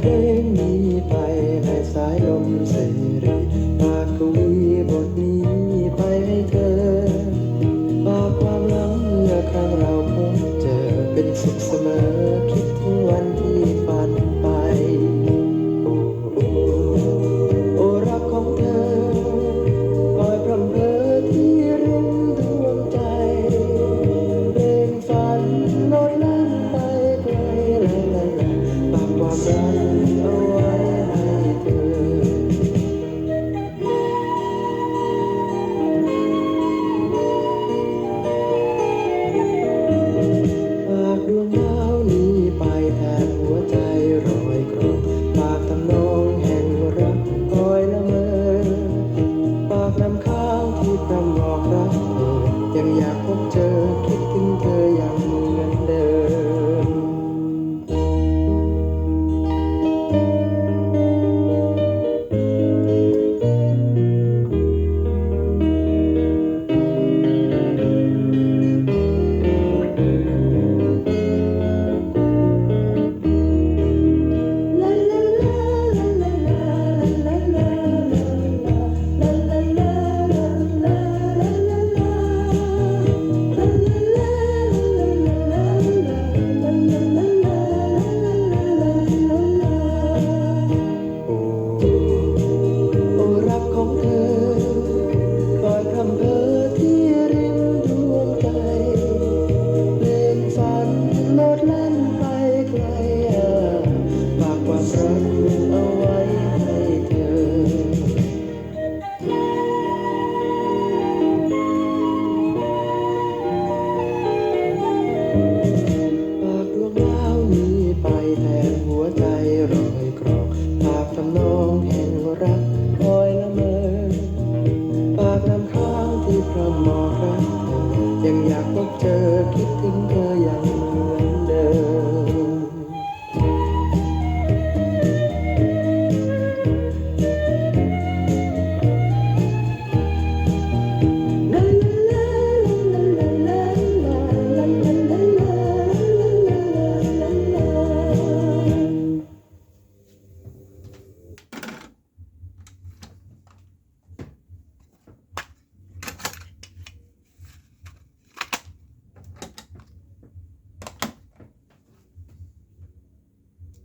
เพลงนี้ไปให้สายลมเสรี ยั โลดแล่นไปไกลอะฝากความรักเอาไว้ให้เธอฝากดวงดาวนี้ไปแทนหัวใจรอยกรอกฝากทำนองแห่งรักคอยละเมอฝากน้ำค้างที่พระมอรักเธอยังอยากพบเจอคิดถึงเธอ